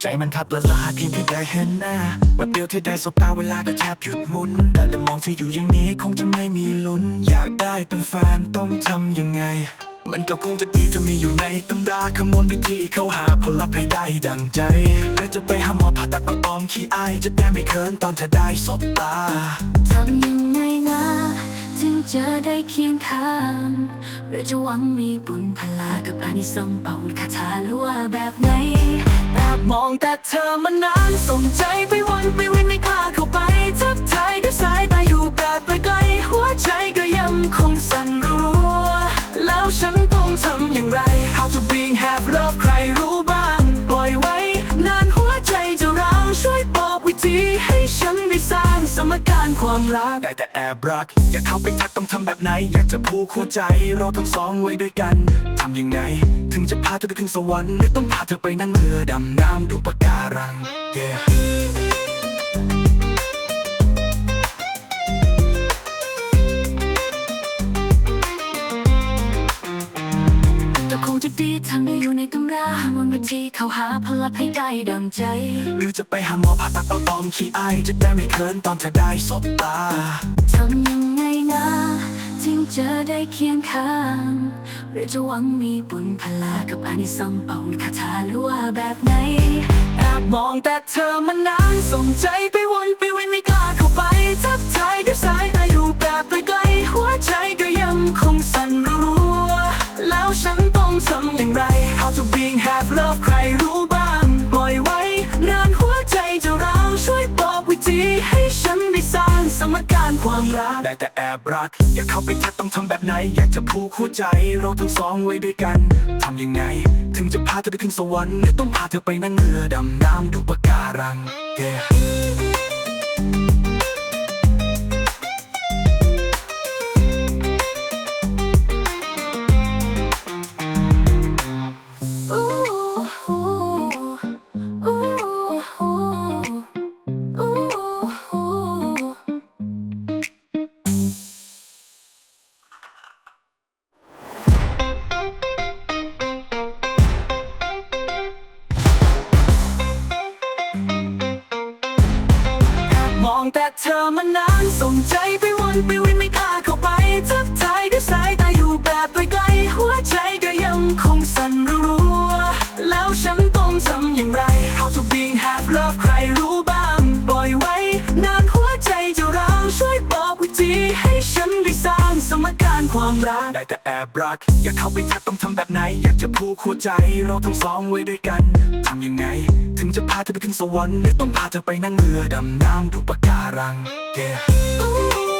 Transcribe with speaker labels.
Speaker 1: ใจมันขับละลาเพียงแค่ได้เห็นหน้าแบบเดียวที่ได้สบตาเวลาก็แทบหยุดหมุน แต่แต่มองที่อยู่อย่างนี้คงจะไม่มีลุ้น อยากได้เป็นแฟนต้องทำยังไง มันก็คงจะดีจะมีอยู่ในตำราขมวลวิธีเข้าหาผลลัพธ์ให้ได้ดังใจและจะไปหาหมอผ่าตัดเอาตอมขี้อายจะได้ไม่เคินตอนเธอได้สบตา
Speaker 2: จะได้เคียงข้างหรือจะหวังมีบุญพลากับอานิสงส์เป่าคาถาลัวแบบไหน
Speaker 1: แอบมองแต่เธอมานานส่งใจไปวนไปวินไม่กล้าเข้าไปทักทายด้วยสายตาอยู่แบบไกลๆหัวใจก็ยังคงสั่นรัว แล้วฉันต้องทำอย่างไร ร้าการความรัก ได้แต่แอบรัก อยากเข้าไปทักต้องทำแบบไหน อยากจะผูกหัวใจเราทั้งสองไว้ด้วยกันทำยังไง ถึงจะพาเธอไปถึงสวรรค์หรือต้องพาเธอไปนั่งเรือดำน้ำดูปะการัง yeah.
Speaker 2: ดีทางได้อยู่ในตำราบนวิธีเข้าหาพลับให้ได้ดังใจ
Speaker 1: หรือจะไปหาหมอผ่าตัดเอาตอมขี้อายจะได้ไม่เคินตอนเธอได้สบตา
Speaker 2: ทำยังไงนะถึงจะได้เคียงข้างหรือจะหวังมีบุญพลากับอานิสงส์เป่าคาถาหรือว่าแบบไหน
Speaker 1: แอบมองแต่เธอมานานส่งใจไปวนไปำอย่างไร How to bring have love ใครรู้บ้าง ปล่อยไว้ นานหัวใจจะร้าวช่วยบอกวิธีให้ฉันได้สร้างสมการความรัก ได้แต่แอบรัก อยากเข้าไปทักต้องทำแบบไหน อยากจะผูกหัวใจเราทั้งสองไว้ด้วยกัน ทำยังไง ถึงจะพาเธอไปถึงสวรรค์หรือต้องพาเธอไปนั่งเรือดำน้ำดูปะการัง yeah.
Speaker 2: อ
Speaker 1: งแต่เธอมานานส่งใจไปวนไปวินไม่กล้าเข้าไปทักทายด้วยสายตาอยู่แบบไกลๆหัวใจก็ยังคงสั่นรัวแล้วฉันต้องทำอย่างไร How to being half love ใครรู้บ้าง ปล่อยไว้ นานหัวใจจะร้าวช่วยบอกวิธีให้ ความรัก ได้แต่แอบรัก อยากเข้าไปทักต้องทำแบบไหน อยากจะพูดหัวใจเราทั้งสองไว้ด้วยกันทำยังไง ถึงจะพาเธอไปถึงสวรรค์หรือต้องพาเธอไปนั่งเรือดำน้ำดูปะการัง yeah.